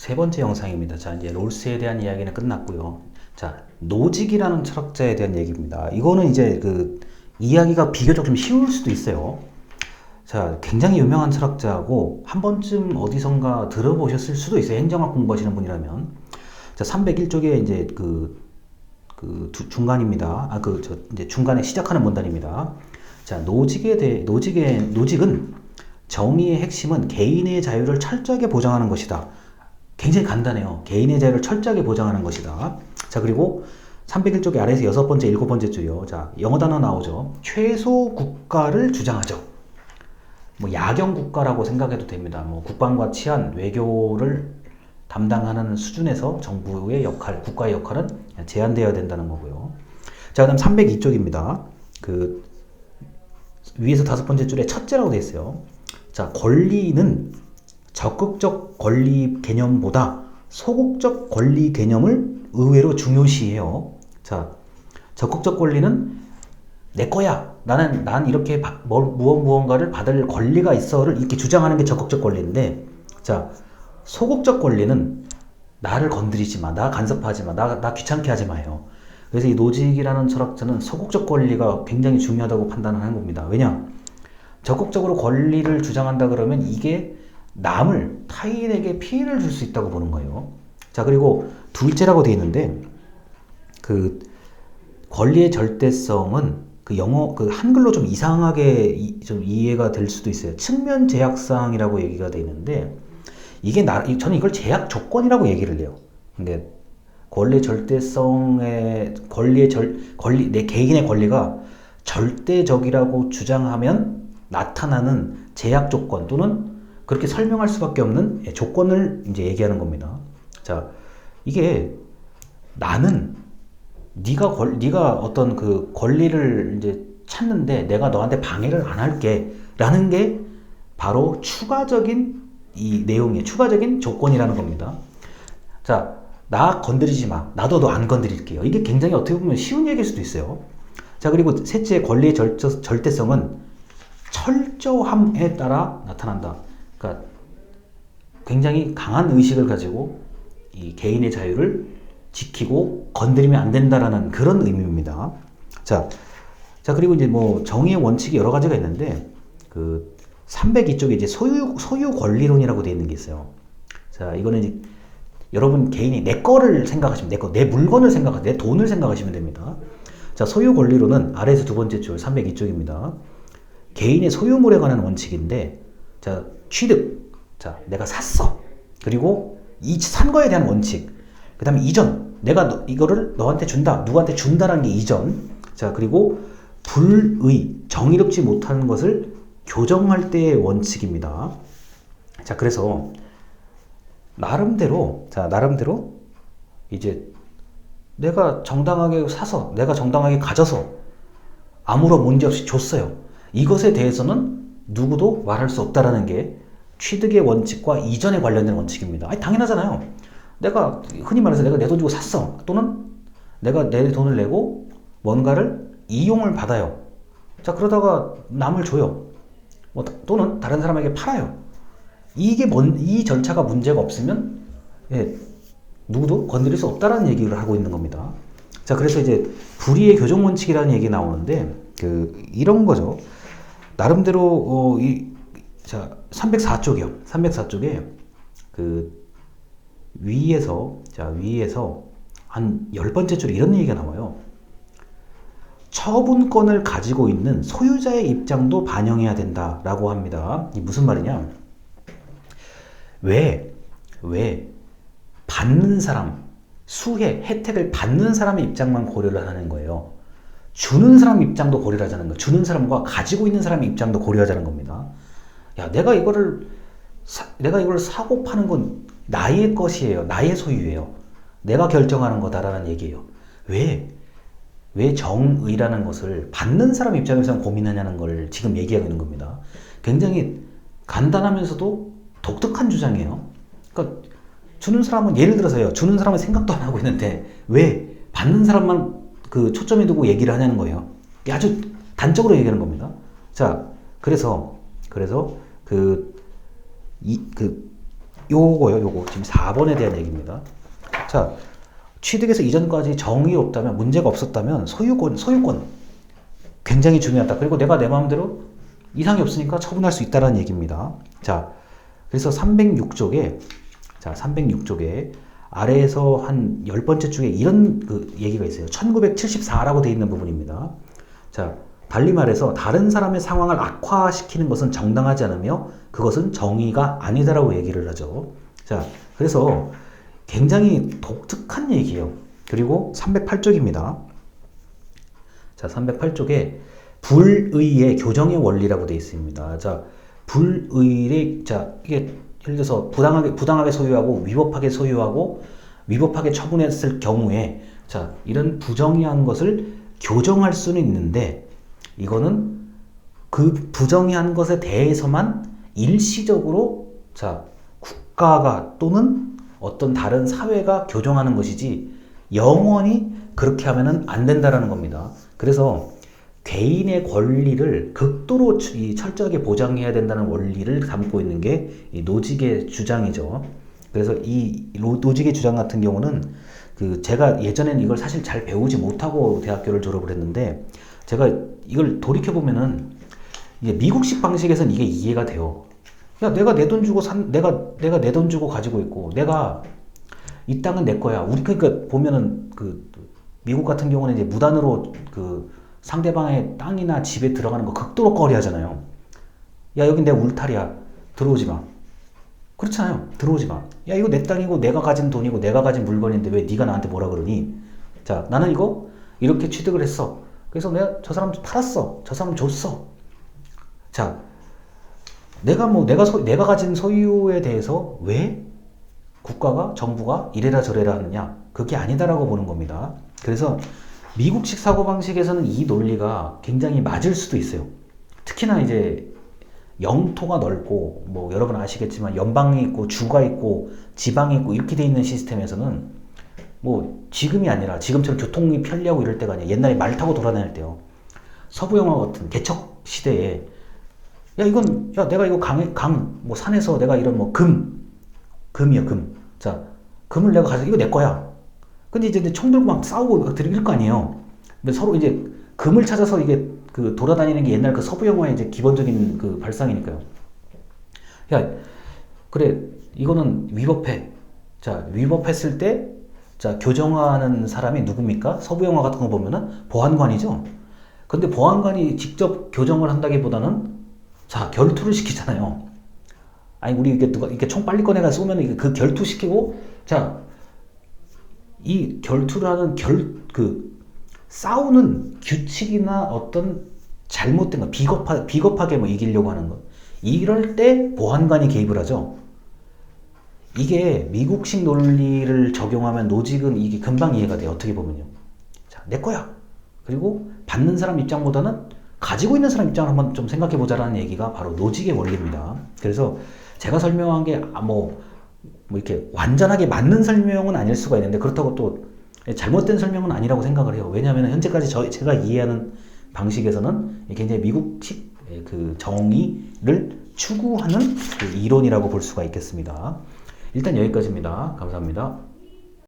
세 번째 영상입니다. 자, 이제 롤스에 대한 이야기는 끝났고요. 자, 노직이라는 철학자에 대한 얘기입니다. 이거는 이제 그 이야기가 비교적 좀 쉬울 수도 있어요. 자, 굉장히 유명한 철학자고 한 번쯤 어디선가 들어보셨을 수도 있어요. 행정학 공부하시는 분이라면. 자, 301쪽에 이제 그, 그 두- 중간입니다. 아, 그, 저, 이제 중간에 시작하는 문단입니다. 자, 노직에 대해, 노직의, 노직은 정의의 핵심은 개인의 자유를 철저하게 보장하는 것이다. 굉장히 간단해요. 개인의 자유를 철저하게 보장하는 것이다. 자, 그리고 301쪽의 아래에서 여섯 번째, 일곱 번째 줄이요. 자, 영어 단어 나오죠. 최소 국가를 주장하죠. 뭐 야경 국가라고 생각해도 됩니다. 뭐 국방과 치안, 외교를 담당하는 수준에서 정부의 역할, 국가의 역할은 제한되어야 된다는 거고요. 자, 그다음 302쪽입니다. 그 위에서 다섯 번째 줄에 첫째라고 돼 있어요. 자, 권리는 적극적 권리 개념보다 소극적 권리 개념을 의외로 중요시해요. 자, 적극적 권리는 내 거야. 나는 난 이렇게 바- 뭘- 무엇 무언가를 받을 권리가 있어를 이렇게 주장하는 게 적극적 권리인데, 자, 소극적 권리는 나를 건드리지 마, 나 간섭하지 마, 나, 나 귀찮게 하지 마요. 그래서 이 노직이라는 철학자는 소극적 권리가 굉장히 중요하다고 판단하는 겁니다. 왜냐? 적극적으로 권리를 주장한다 그러면 이게 남을 타인에게 피해를 줄 수 있다고 보는 거예요. 자 그리고 둘째라고 돼 있는데 그 권리의 절대성은 그 영어 그 한글로 좀 이상하게 이- 좀 이해가 될 수도 있어요. 측면 제약상이라고 얘기가 돼 있는데 이게 나 이- 저는 이걸 제약 조건이라고 얘기를 해요. 근데 권리 절대성의 권리의 절 권리 내 개인의 권리가 절대적이라고 주장하면 나타나는 제약 조건 또는 그렇게 설명할 수밖에 없는 예, 조건을 이제 얘기하는 겁니다. 자, 이게 나는 네가 권 네가 어떤 그 권리를 이제 찾는데 내가 너한테 방해를 안 할게라는 게 바로 추가적인 이 내용의 추가적인 조건이라는 겁니다. 자, 나 건드리지 마. 나도 너 안 건드릴게요. 이게 굉장히 어떻게 보면 쉬운 얘기일 수도 있어요. 자, 그리고 셋째 권리의 절, 절대성은 철저함에 따라 나타난다. 굉장히 강한 의식을 가지고 이 개인의 자유를 지키고 건드리면 안 된다라는 그런 의미입니다. 자, 자 그리고 이제 뭐 정의의 원칙이 여러 가지가 있는데 그 302쪽에 이제 소유 소유 권리론이라고 되어 있는 게 있어요. 자, 이거는 이제 여러분 개인이 내 거를 생각하시면 내 거, 내 물건을 생각하, 내 돈을 생각하시면 됩니다. 자, 소유 권리론은 아래에서 두 번째 줄 302쪽입니다. 개인의 소유물에 관한 원칙인데, 자, 취득. 자, 내가 샀어. 그리고 이 산 거에 대한 원칙. 그 다음에 이전. 내가 너- 이거를 너한테 준다. 누구한테 준다라는 게 이전. 자, 그리고 불의, 정의롭지 못한 것을 교정할 때의 원칙입니다. 자, 그래서 나름대로, 자, 나름대로 이제 내가 정당하게 사서, 내가 정당하게 가져서 아무런 문제 없이 줬어요. 이것에 대해서는 누구도 말할 수 없다라는 게 취득의 원칙과 이전에 관련된 원칙입니다. 아니, 당연하잖아요. 내가 흔히 말해서 내가 내 돈 주고 샀어. 또는 내가 내 돈을 내고 뭔가를 이용을 받아요. 자, 그러다가 남을 줘요. 뭐, 또는 다른 사람에게 팔아요. 이게 뭔, 이 절차가 문제가 없으면, 예, 누구도 건드릴 수 없다라는 얘기를 하고 있는 겁니다. 자, 그래서 이제 불의의 교정 원칙이라는 얘기 나오는데, 그, 이런 거죠. 나름대로, 어, 이, 자, 304쪽이요. 304쪽에, 그, 위에서, 자, 위에서 한 열 번째 줄에 이런 얘기가 나와요. 처분권을 가지고 있는 소유자의 입장도 반영해야 된다라고 합니다. 이 무슨 말이냐? 왜, 왜 받는 사람, 수혜, 혜택을 받는 사람의 입장만 고려를 하는 거예요. 주는 사람 입장도 고려를 하자는 거예요. 주는 사람과 가지고 있는 사람의 입장도 고려하자는 겁니다. 야, 내가 이거를, 사, 내가 이걸 사고 파는 건 나의 것이에요. 나의 소유예요. 내가 결정하는 거다라는 얘기예요. 왜? 왜 정의라는 것을 받는 사람 입장에서 고민하냐는 걸 지금 얘기하고 있는 겁니다. 굉장히 간단하면서도 독특한 주장이에요. 그러니까 주는 사람은 예를 들어서요. 주는 사람은 생각도 안 하고 있는데 왜 받는 사람만 그 초점에 두고 얘기를 하냐는 거예요. 아주 단적으로 얘기하는 겁니다. 자, 그래서 그래서 그 이 그 요거요, 요거. 지금 4번에 대한 얘기입니다. 자, 취득에서 이전까지 정이 없다면, 문제가 없었다면, 소유권, 소유권. 굉장히 중요하다. 그리고 내가 내 마음대로 이상이 없으니까 처분할 수 있다는 얘기입니다. 자, 그래서 306쪽에, 자, 306쪽에 아래에서 한 열 번째 쪽에 이런 그 얘기가 있어요. 1974라고 되어 있는 부분입니다. 자, 달리 말해서 다른 사람의 상황을 악화시키는 것은 정당하지 않으며 그것은 정의가 아니다라고 얘기를 하죠. 자, 그래서 굉장히 독특한 얘기예요. 그리고 308쪽입니다. 자, 308쪽에 불의의 교정의 원리라고 되어 있습니다. 자, 불의의 자, 이게 예를 들어서 부당하게 부당하게 소유하고 위법하게 소유하고 위법하게 처분했을 경우에 자, 이런 부정의한 것을 교정할 수는 있는데 이거는 그 부정의한 것에 대해서만 일시적으로 자, 국가가 또는 어떤 다른 사회가 교정하는 것이지 영원히 그렇게 하면은 안 된다라는 겁니다. 그래서 개인의 권리를 극도로 철저하게 보장해야 된다는 원리를 담고 있는 게이 노직의 주장이죠. 그래서 이 로- 노직의 주장 같은 경우는 그 제가 예전에는 이걸 사실 잘 배우지 못하고 대학교를 졸업을 했는데 제가 이걸 돌이켜 보면은 이게 미국식 방식에서는 이게 이해가 돼요. 야, 내가 내 돈 주고 산, 내가 내가 내 돈 주고 가지고 있고, 내가 이 땅은 내 거야. 우리 그러니까 보면은 그 미국 같은 경우는 이제 무단으로 그 상대방의 땅이나 집에 들어가는 거 극도로 꺼려하잖아요. 야, 여긴 내 울타리야. 들어오지 마. 그렇잖아요. 들어오지 마. 야, 이거 내 땅이고 내가 가진 돈이고 내가 가진 물건인데 왜 네가 나한테 뭐라 그러니? 자, 나는 이거 이렇게 취득을 했어. 그래서 내가 저 사람 팔았어. 저 사람 줬어. 자, 내가 뭐 내가 소, 내가 가진 소유에 대해서 왜 국가가 정부가 이래라 저래라 하느냐? 그게 아니다라고 보는 겁니다. 그래서 미국식 사고 방식에서는 이 논리가 굉장히 맞을 수도 있어요. 특히나 이제 영토가 넓고 뭐 여러분 아시겠지만 연방이 있고 주가 있고 지방이 있고 이렇게 돼 있는 시스템에서는 뭐 지금이 아니라 지금처럼 교통이 편리하고 이럴 때가 아니라 옛날에 말 타고 돌아다닐 때요. 서부 영화 같은 개척 시대에 야 이건 야 내가 이거 강에 강뭐 산에서 내가 이런 뭐 금 금이야 금. 자 금을 내가 가져 이거 내 거야. 근데 이제 총 들고 막 싸우고 들이길 거 아니에요. 근데 서로 이제 금을 찾아서 이게 그 돌아다니는 게 옛날 그 서부 영화의 이제 기본적인 그 발상이니까요. 야 그래 이거는 위법해. 자 위법했을 때 자 교정하는 사람이 누굽니까? 서부 영화 같은 거 보면은 보안관이죠. 근데 보안관이 직접 교정을 한다기보다는 자 결투를 시키잖아요. 아니 우리 이게 누가 이렇게 총 빨리 꺼내가 쏘면 그 결투 시키고 자 이 결투를 하는 결 그 싸우는 규칙이나 어떤 잘못된 거 비겁하 비겁하게 뭐 이기려고 하는 거 이럴 때 보안관이 개입을 하죠. 이게 미국식 논리를 적용하면 노직은 이게 금방 이해가 돼요. 어떻게 보면요. 자, 내 거야. 그리고 받는 사람 입장보다는 가지고 있는 사람 입장을 한번 좀 생각해 보자라는 얘기가 바로 노직의 원리입니다. 그래서 제가 설명한 게뭐 뭐 이렇게 완전하게 맞는 설명은 아닐 수가 있는데 그렇다고 또 잘못된 설명은 아니라고 생각을 해요. 왜냐하면 현재까지 저, 제가 이해하는 방식에서는 굉장히 미국식 그 정의를 추구하는 그 이론이라고 볼 수가 있겠습니다. 일단 여기까지입니다. 감사합니다.